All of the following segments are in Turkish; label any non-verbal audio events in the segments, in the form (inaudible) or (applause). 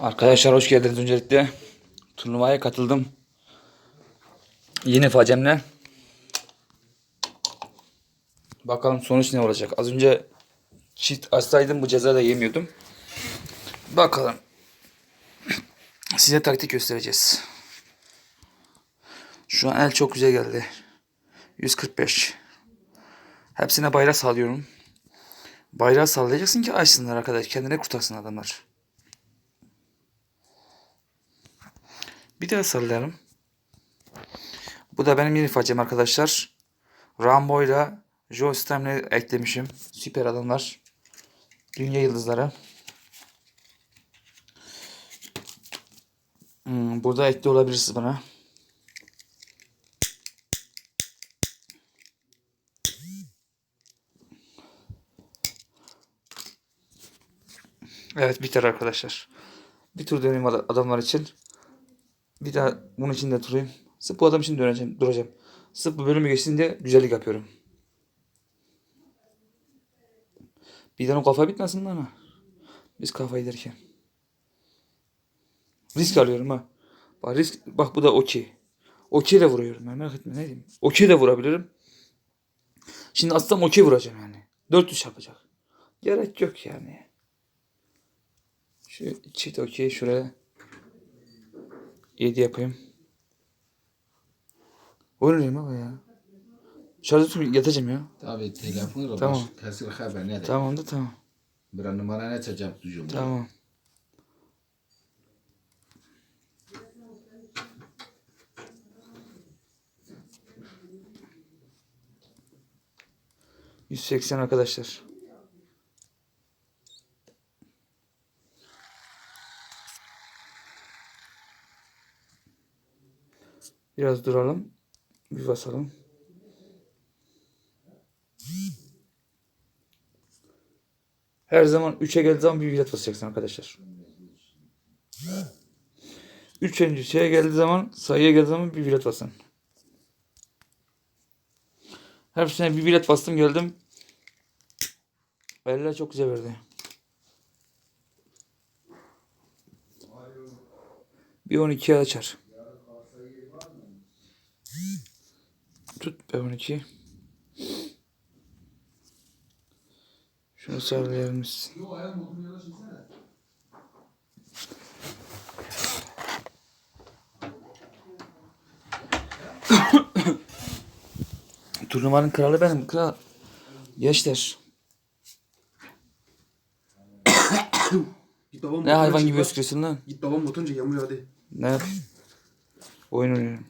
Arkadaşlar hoş geldiniz öncelikle. Turnuvaya katıldım. Yeni facemle. Bakalım sonuç ne olacak. Az önce çift açsaydım bu ceza da yemiyordum. Bakalım. Size taktik göstereceğiz. Şu an el çok güzel geldi. 145. Hepsine bayrak sallıyorum. Bayrağı sallayacaksın ki açsınlar arkadaş. Kendine kurtarsın adamlar. Bir daha sallayalım. Bu da benim yeni facem arkadaşlar. Rambo ile Joe Stam'le eklemişim. Süper adamlar. Dünya yıldızları. Hmm, burada ekli olabilirsiniz bana. Evet biter arkadaşlar. Bir tur döneyim ad- adamlar için. Bir daha bunun için de durayım. Sırf bu adam için döneceğim, duracağım. Sırf bu bölümü geçtiğinde güzellik yapıyorum. Birden o kafa bitmesin lan ha. Biz kafa giderken. Risk alıyorum ha. Bak risk bak bu da okey. Okey de vuruyorum ben merak etme ne diyeyim. Okey de vurabilirim. Şimdi aslında okey vuracağım yani. 400 yapacak. Gerek yok yani. Şu çift okey şuraya 7 yapayım. Oynayayım baba ya. Şarjı tutup yatacağım ya. Tabii telefon robot. Tamam. Kasır haber ne? Tamam da tamam. Bir numara ne çacağım duyuyorum. Tamam. Yüz seksen arkadaşlar. Biraz duralım. Bir basalım. Her zaman 3'e geldiği zaman bir bilet basacaksın arkadaşlar. Üçüncü şeye geldiği zaman sayıya geldiği zaman bir bilet basın. Hepsine bir bilet bastım geldim. Eller çok güzel verdi. Bir 12'ye açar. Tut be 12. Şunu sallayalım biz. (coughs) Turnuvanın kralı benim kral. Gençler. (coughs) Git babam Ne hayvan gibi öskürüyorsun lan? Git babam motorunca yağmur hadi. Ne yapayım? Oyun oynuyorum.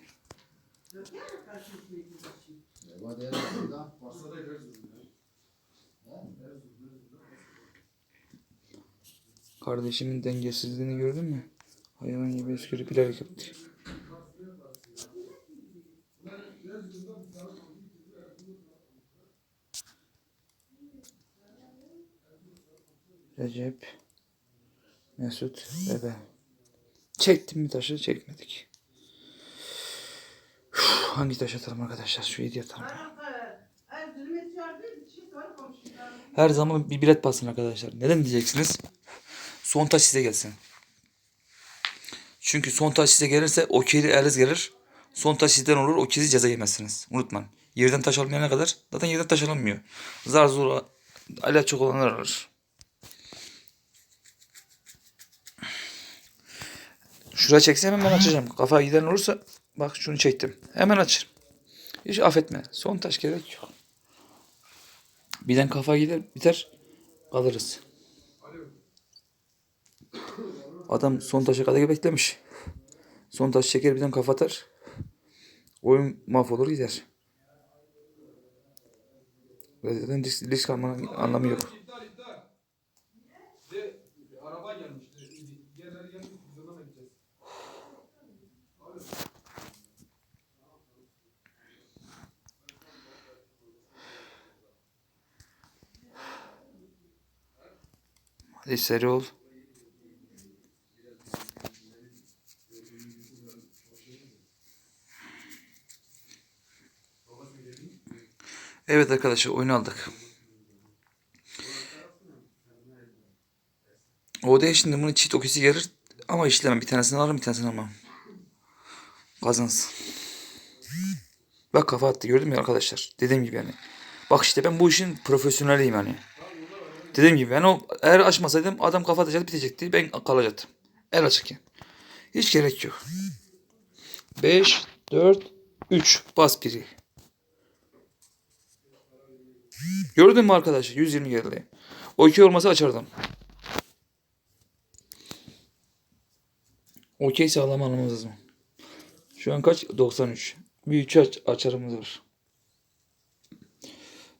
Kardeşimin dengesizliğini gördün mü? Hayvan gibi öskürüp bilerek yaptı. Recep Mesut Bebe. Çektim mi taşı? Çekmedik. Üf, hangi taş atalım arkadaşlar? Şu hediye atalım. Her zaman bir bilet basın arkadaşlar. Neden diyeceksiniz? Son taş size gelsin. Çünkü son taş size gelirse o kiri eliniz gelir. Son taş sizden olur o kiri ceza yemezsiniz. Unutmayın. Yerden taş almayana kadar zaten yerden taş alınmıyor. Zar zor ala çok olanlar alır. Şuraya çeksem hemen açacağım. Kafa giden olursa bak şunu çektim. Hemen açarım. Hiç affetme. Son taş gerek yok. Birden kafa gider biter kalırız. Adam son taşa kadar beklemiş. Son taş çeker birden kafa atar. Oyun mahvolur gider. Zaten risk, risk almanın anlamı yok. Ali Serol. Evet arkadaşlar oyun aldık. Odaya şimdi bunu çift oküsü gelir ama işlemem. Bir tanesini alırım bir tanesini almam. Kazansın. Bak kafa attı gördün mü arkadaşlar? Dediğim gibi yani. Bak işte ben bu işin profesyoneliyim yani. Dediğim gibi ben o eğer açmasaydım adam kafa atacaktı bitecekti. Ben kalacaktım. El açıkken. Hiç gerek yok. 5, 4, 3. Bas biri. Gördün mü arkadaşlar? 120 geldi. O iki olmasa açardım. Okey sağlam almamız lazım. Şu an kaç? 93. Bir 3 aç açarımız var.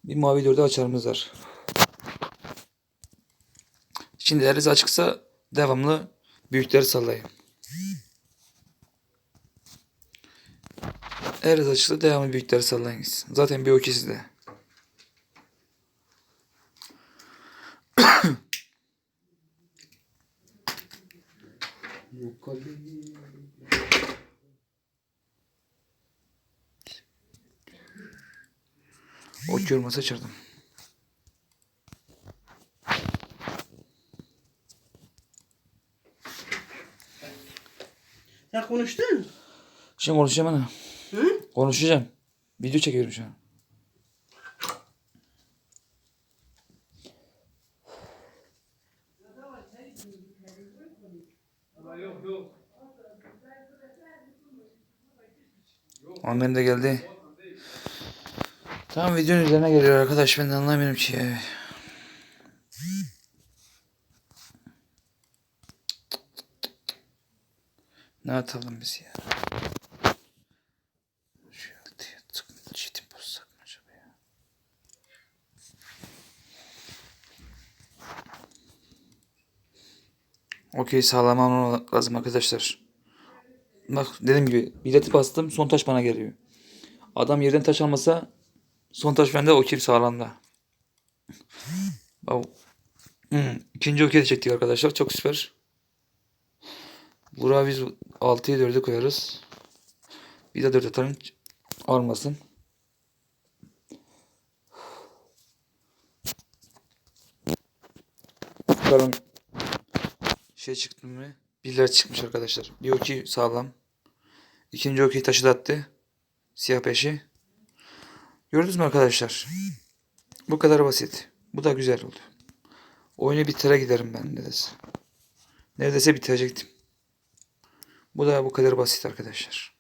Bir mavi 4'e açarımız var. Şimdi eliniz açıksa devamlı büyükleri sallayın. Eliniz açıksa devamlı büyükleri sallayın gitsin. Zaten bir okey sizde. (coughs) Okey olmasa açardım. Konuştun. Şimdi konuşacağım ana. Hı? Konuşacağım. Video çekiyorum şu an. Amen de geldi. Tamam videonun üzerine geliyor arkadaş. Ben de anlamıyorum ki atalım biz ya? Şu altıya tık çitim bozsak mı acaba ya? Okey sağlam almam lazım arkadaşlar. Bak dediğim gibi bileti bastım son taş bana geliyor. Adam yerden taş almasa son taş bende okey sağlamda. Hmm, ikinci okey çektik arkadaşlar çok süper. Buraya biz 6'ya 4'e koyarız. Bir de 4 atalım almasın. Bakalım şey çıktı mı? Birler çıkmış arkadaşlar. Bir okey sağlam. İkinci okey taşı da attı. Siyah peşi. Gördünüz mü arkadaşlar? Bu kadar basit. Bu da güzel oldu. Oyunu bitire giderim ben neredeyse. Neredeyse bitirecektim. Bu da bu kadar basit arkadaşlar.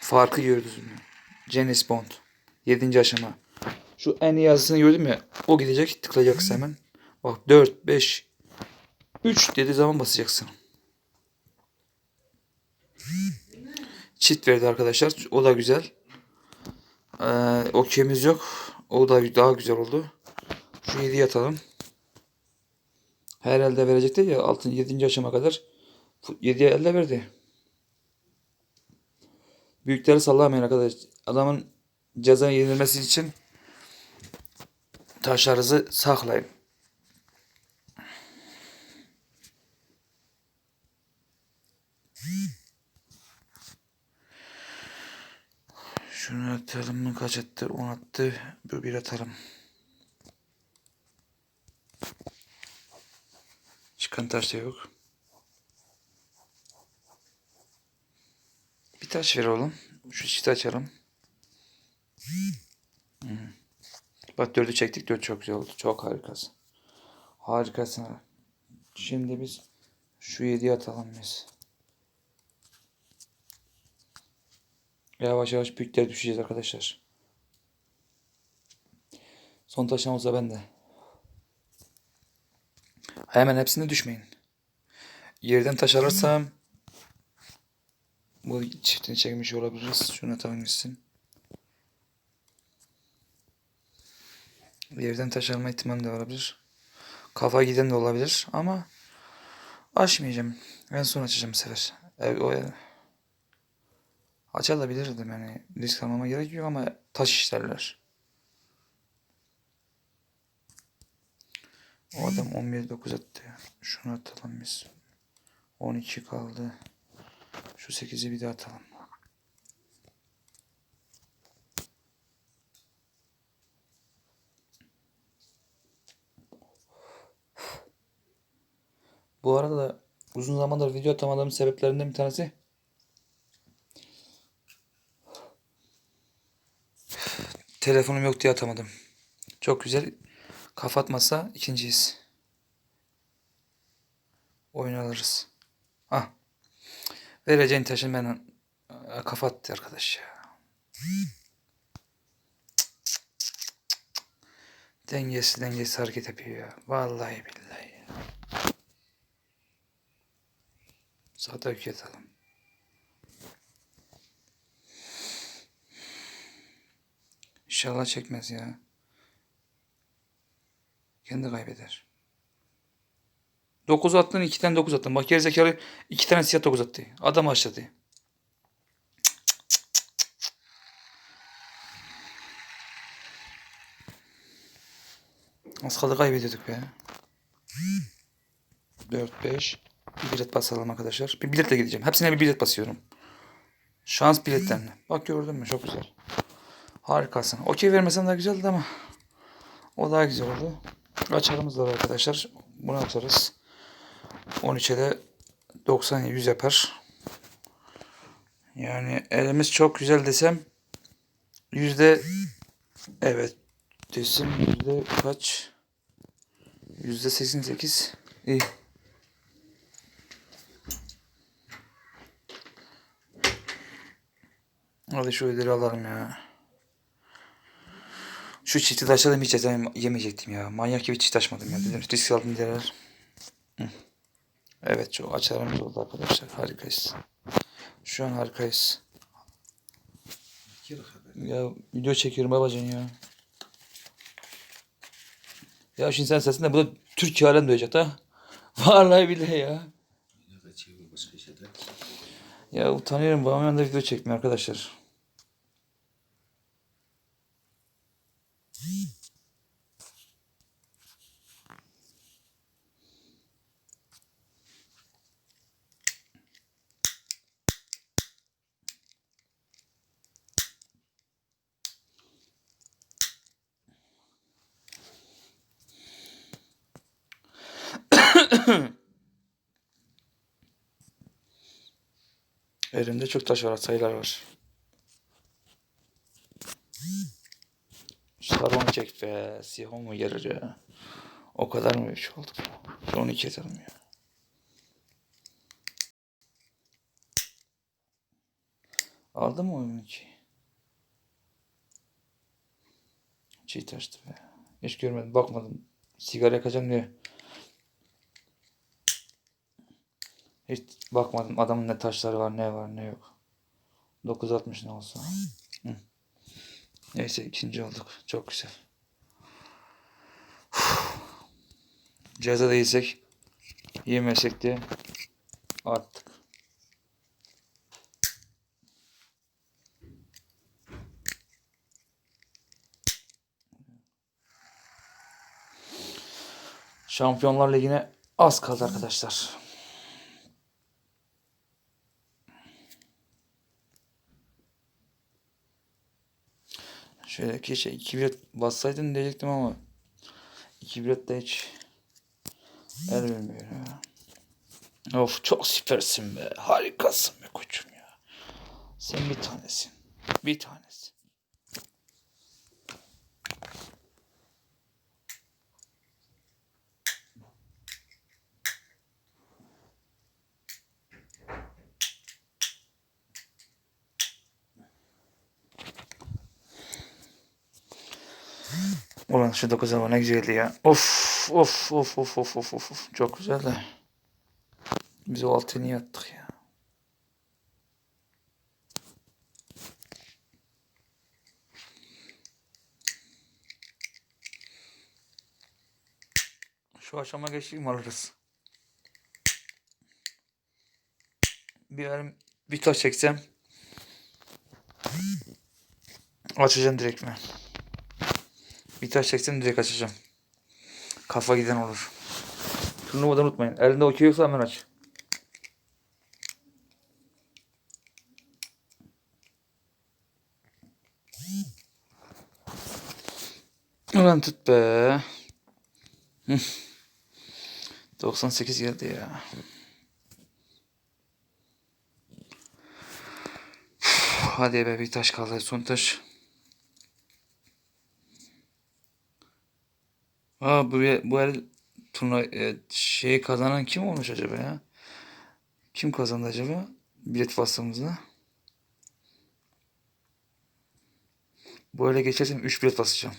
Farkı gördünüz mü? James Bond. 7. aşama. Şu en yazısını gördün mü? O gidecek tıklayacaksın hemen. Bak 4, 5, 3 dediği zaman basacaksın. Çift verdi arkadaşlar. O da güzel. Ee, okeyimiz yok. O da daha güzel oldu. Şu 7'yi atalım. Herhalde verecekti ya 6. 7. aşama kadar 7'ye elde verdi. Büyükleri sallamayın arkadaş. Adamın ceza yenilmesi için taşlarınızı saklayın. Şunu atalım mı? Kaç attı? 10 attı. Bu bir atalım. Çıkan taş da yok. Bir taş ver oğlum. Şu çiti açalım. Bak dördü çektik. Dört çok güzel oldu. Çok harikasın. Harikasın. Şimdi biz şu yediye atalım biz. Yavaş yavaş büyüklere düşeceğiz arkadaşlar. Son taşımız da bende. Hemen hepsine düşmeyin. Yerden taş alırsam bu çiftini çekmiş olabiliriz. Şunu atalım gitsin. Yerden taş alma ihtimali de olabilir. Kafa giden de olabilir ama açmayacağım. En son açacağım bu sefer. Evet, o Açabilirdim yani. Risk almama gerek yok ama taş işlerler. O adam 11-9 attı. Şunu atalım biz. 12 kaldı. Şu 8'i bir daha atalım. Bu arada da uzun zamandır video atamadığım sebeplerinden bir tanesi telefonum yok diye atamadım. Çok güzel. Kafa atmazsa ikinciyiz. Oyun alırız. Ah. Vereceğin taşın ben kafa attı arkadaş ya. Dengesiz dengesiz hareket yapıyor ya. Vallahi billahi ya. Sağda ökü atalım. İnşallah çekmez ya. Kendi kaybeder. 9 attın 2 tane 9 attın. Bak gerizekalı 2 tane siyah 9 attı. Adam başladı. Az kaldı kaybediyorduk be. 4 5 bir bilet basalım arkadaşlar. Bir biletle gideceğim. Hepsine bir bilet basıyorum. Şans biletlerine. Bak gördün mü? Çok güzel. Harikasın. Okey vermesen daha güzeldi ama o daha güzel oldu. Açarımız var arkadaşlar. Bunu açarız. 13'e de 90 100 yapar. Yani elimiz çok güzel desem yüzde evet desem yüzde kaç yüzde 88 iyi. Hadi şu ödülü alalım ya. Şu çifti taşladım hiç yemeyecektim ya. Manyak gibi çift taşmadım ya. Dedim risk aldım derler. Evet çok açarımız oldu arkadaşlar. Harikayız. Şu an harikayız. Ya video çekiyorum babacan ya. Ya şimdi sen sesinde bu da Türkiye alem duyacak ha. (laughs) Vallahi billahi ya. Ya utanıyorum babamın yanında video çekmiyor arkadaşlar. Elimde çok taş var, sayılar var. Sarı çek be. Siyah mu gelir ya? O kadar mı bir oldu? Şu 12 atalım ya. Aldın mı oyunu ki? Çiğ taştı be. Hiç görmedim, bakmadım. Sigara yakacağım diye. Hiç bakmadım adamın ne taşları var, ne var, ne yok. 960 ne olsa. Hı. Neyse ikinci olduk. Çok güzel. Ceza değilsek yemesek de attık. Şampiyonlar Ligi'ne az kaldı arkadaşlar. Şöyle keşke iki bilet bassaydın diyecektim ama iki bilet de hiç el vermiyor ya. Of çok süpersin be. Harikasın be koçum ya. Sen bir tanesin. Bir tanesin. Ulan şu 9 ama ne güzeldi ya. Of of of of of of of. Çok güzeldi. Biz o altı niye attık ya? Şu aşama geçtik mi alırız? Bir elim bir taş çeksem açacağım direkt mi? Bir taş çeksem direkt açacağım. Kafa giden olur. Turnuvadan unutmayın. Elinde okey yoksa hemen aç. Ulan tut be. Hı. 98 geldi ya. Hadi be bir taş kaldı. Son taş. Aa bu, bu el turnuva e, şeyi kazanan kim olmuş acaba ya? Kim kazandı acaba? Bilet bastığımızda. Bu ele geçersem 3 bilet basacağım.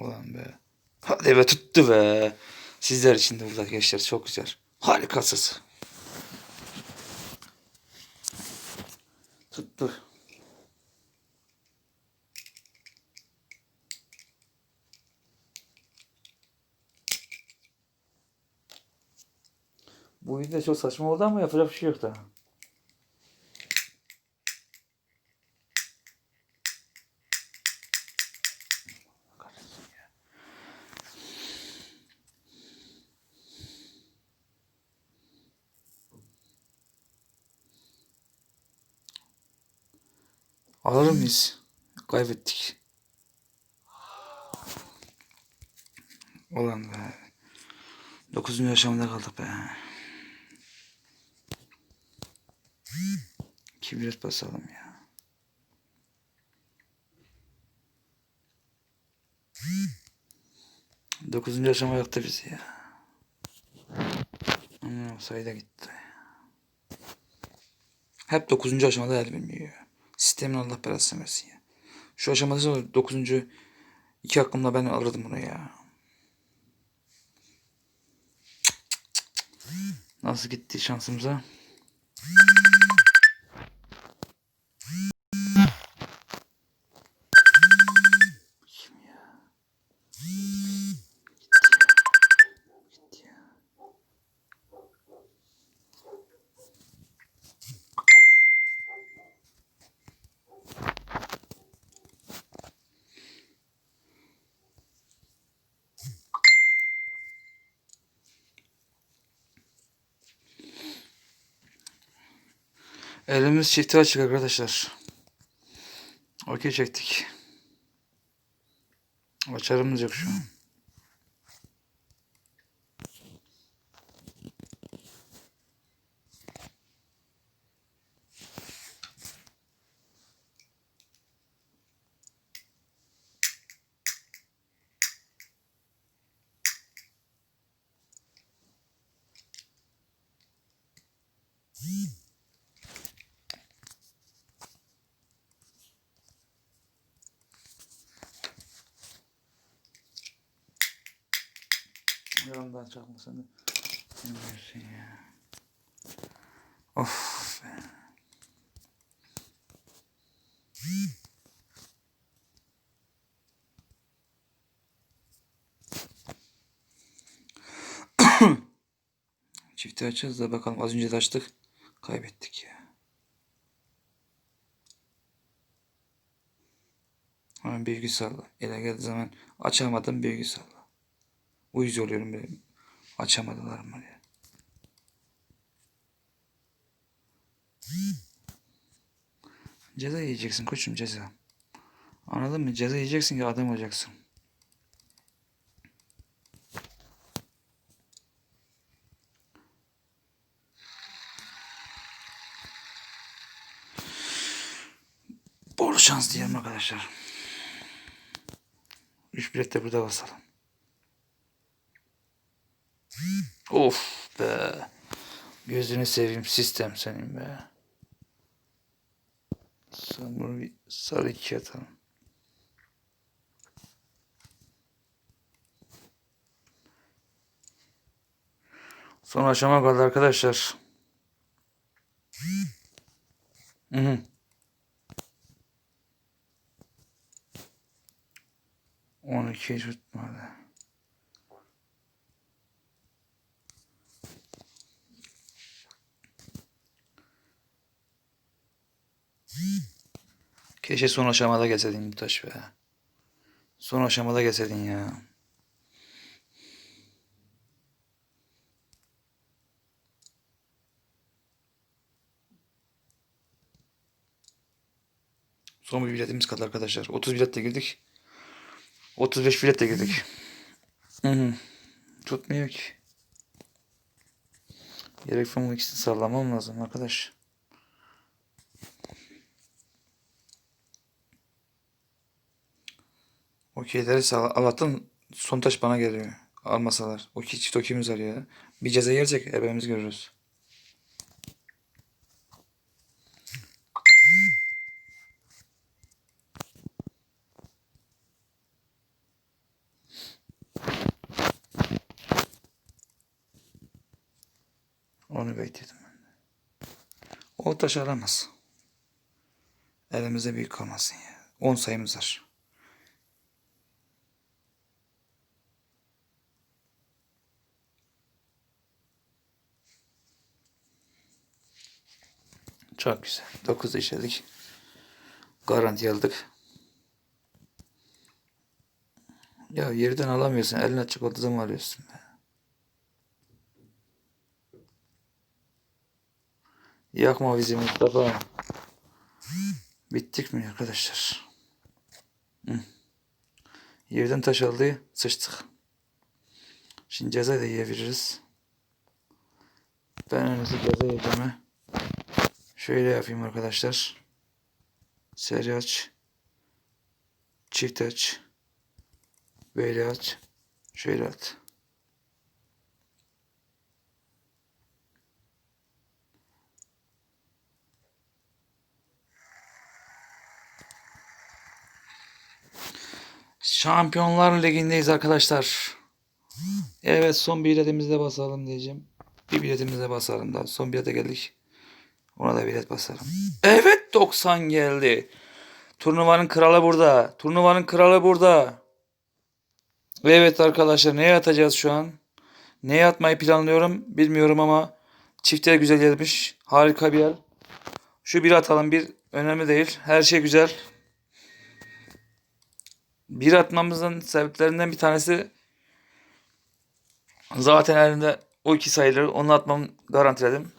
Ulan be. Hadi be tuttu be. Sizler için de burada gençler çok güzel. Harikasız. Tuttu. Bu video çok saçma oldu ama yapacak bir şey yok da. Alır mıyız? Kaybettik. Ulan be. Dokuzuncu aşamada kaldık be. Kibrit basalım ya. Dokuzuncu aşama yaktı bizi ya. Ama sayıda gitti. Hep dokuzuncu aşamada el bilmiyor. Sistemin Allah belasını versin ya. Şu aşamada sonra dokuzuncu iki hakkımla ben alırdım bunu ya. Nasıl gitti şansımıza? Elimiz çifti açık arkadaşlar. Okey çektik. Açarımız yok şu an. Yandan çakmasını bilmiyorsun ya. Of be. (coughs) Çifti açacağız da bakalım. Az önce de açtık. Kaybettik ya. Hemen bilgi salla. Ele geldiği zaman açamadım bilgi salla. Uyuz oluyorum benim. Açamadılar mı ya. Ceza yiyeceksin koçum ceza. Anladın mı? Ceza yiyeceksin ki adam olacaksın. Bol şans diyelim arkadaşlar. Üç bilet de burada basalım. Of be. Gözünü seveyim sistem senin be. Sen bunu bir sarı ikiye atalım. Son aşama kaldı arkadaşlar. Hı hı. On iki tutmadı. Keşke son aşamada gelseydin bu taş be. Son aşamada gelseydin ya. Son bir biletimiz kaldı arkadaşlar. 30 biletle girdik. 35 biletle girdik. Hı hı. Tutmuyor ki. Gerek bu ikisini sallamam lazım arkadaş. Okeyleri sağ Allah'tan son taş bana geliyor. Almasalar. Okey çift okeyimiz var ya. Bir ceza gelecek ebemiz görürüz. Onu bekledim ben. O taş alamaz. Elimizde büyük kalmasın ya. 10 sayımız var. Çok güzel. 9 işledik. Garanti aldık. Ya yerden alamıyorsun. Eline açık olduğu zaman alıyorsun. Yakma bizi Mustafa. Bittik mi arkadaşlar? Hı. Yerden taş aldı. Sıçtık. Şimdi ceza da yiyebiliriz. Ben en ceza yiyeceğim. Şöyle yapayım arkadaşlar. Seri aç. Çift aç. Böyle aç. Şöyle at. Şampiyonlar Ligi'ndeyiz arkadaşlar. Evet son biletimizde basalım diyeceğim. Bir biletimizde basalım daha. Son bilete geldik. Ona da bilet basarım. Evet 90 geldi. Turnuvanın kralı burada. Turnuvanın kralı burada. Evet arkadaşlar neye atacağız şu an? Neye atmayı planlıyorum bilmiyorum ama çifte güzel gelmiş. Harika bir yer. Şu bir atalım bir önemli değil. Her şey güzel. Bir atmamızın sebeplerinden bir tanesi zaten elimde o iki sayıları onu atmam garantiledim.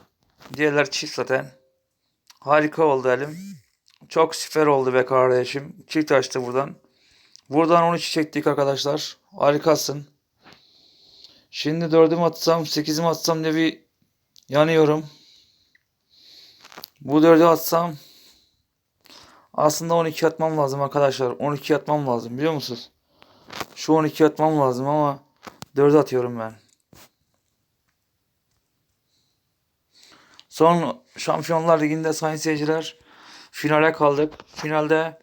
Diğerler çift zaten. Harika oldu elim. Çok süper oldu be kardeşim. Çift açtı buradan. Buradan 13 çektik arkadaşlar. Harikasın. Şimdi 4'ü mü atsam 8'i mi atsam diye bir yanıyorum. Bu 4'ü atsam aslında 12 atmam lazım arkadaşlar. 12 atmam lazım biliyor musunuz? Şu 12 atmam lazım ama 4 atıyorum ben. Son Şampiyonlar Ligi'nde sayın seyirciler finale kaldık. Finalde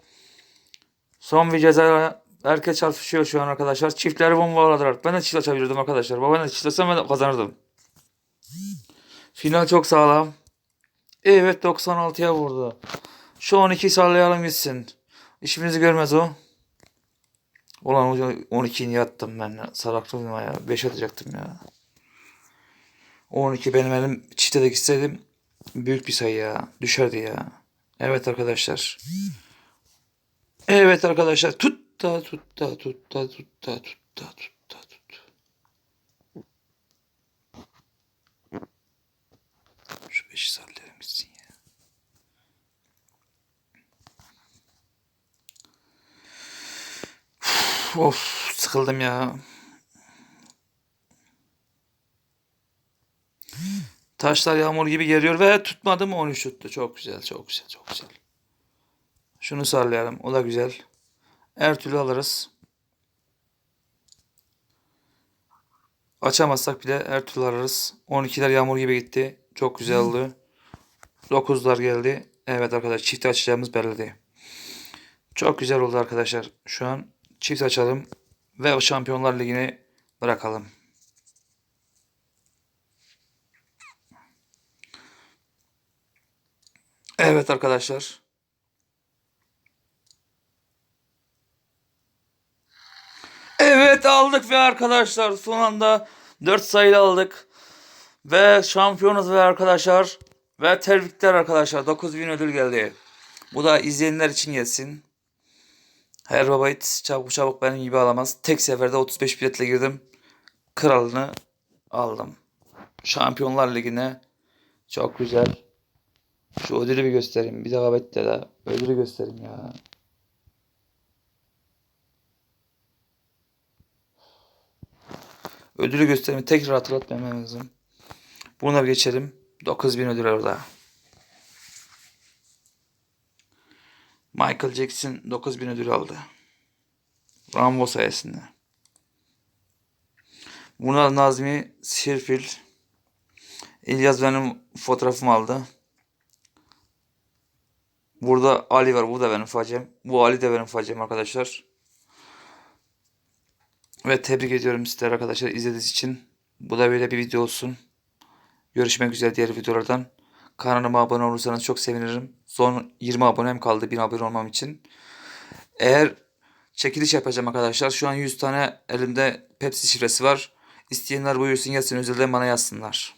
son bir ceza herkes çarpışıyor şu an arkadaşlar. Çiftleri bombaladılar. Ben de çift açabilirdim arkadaşlar. Ben de çift açsam ben de kazanırdım. Final çok sağlam. Evet 96'ya vurdu. Şu 12 sallayalım gitsin. İşimizi görmez o. Ulan hocam 12'yi niye attım ben ya? Salaklığım ya. 5 atacaktım ya. 12 benim elim çifte de gitseydim büyük bir sayı ya. Düşerdi ya. Evet arkadaşlar. Evet arkadaşlar. Tut da tut da tut da tut da tut da tut da tut. Şu beşi sallayalım gitsin ya. Of sıkıldım ya. Taşlar yağmur gibi geliyor ve tutmadı mı 13 tuttu. Çok güzel, çok güzel, çok güzel. Şunu sallayalım. O da güzel. Her türlü alırız. Açamazsak bile her türlü alırız. 12'ler yağmur gibi gitti. Çok güzel oldu. 9'lar geldi. Evet arkadaşlar çift açacağımız belli Çok güzel oldu arkadaşlar. Şu an çift açalım ve Şampiyonlar Ligi'ni bırakalım. Evet arkadaşlar. Evet aldık ve arkadaşlar son anda 4 sayılı aldık. Ve şampiyonuz ve arkadaşlar. Ve tebrikler arkadaşlar. 9000 ödül geldi. Bu da izleyenler için gelsin. Her baba it çabuk çabuk benim gibi alamaz. Tek seferde 35 biletle girdim. Kralını aldım. Şampiyonlar Ligi'ne. Çok güzel. Şu ödülü bir göstereyim. Bir daha bekle de ödülü göstereyim ya. Ödülü gösterimi tekrar hatırlatmam lazım. Buna bir geçelim. 9000 ödül orada. Michael Jackson 9000 ödül aldı. Rambo sayesinde. Buna Nazmi Şirfil İlyas benim fotoğrafımı aldı. Burada Ali var. Bu da benim facem. Bu Ali de benim facem arkadaşlar. Ve tebrik ediyorum sizler arkadaşlar izlediğiniz için. Bu da böyle bir video olsun. Görüşmek üzere diğer videolardan. Kanalıma abone olursanız çok sevinirim. Son 20 abonem kaldı 1000 abone olmam için. Eğer çekiliş yapacağım arkadaşlar. Şu an 100 tane elimde Pepsi şifresi var. İsteyenler buyursun gelsin özelden bana yazsınlar.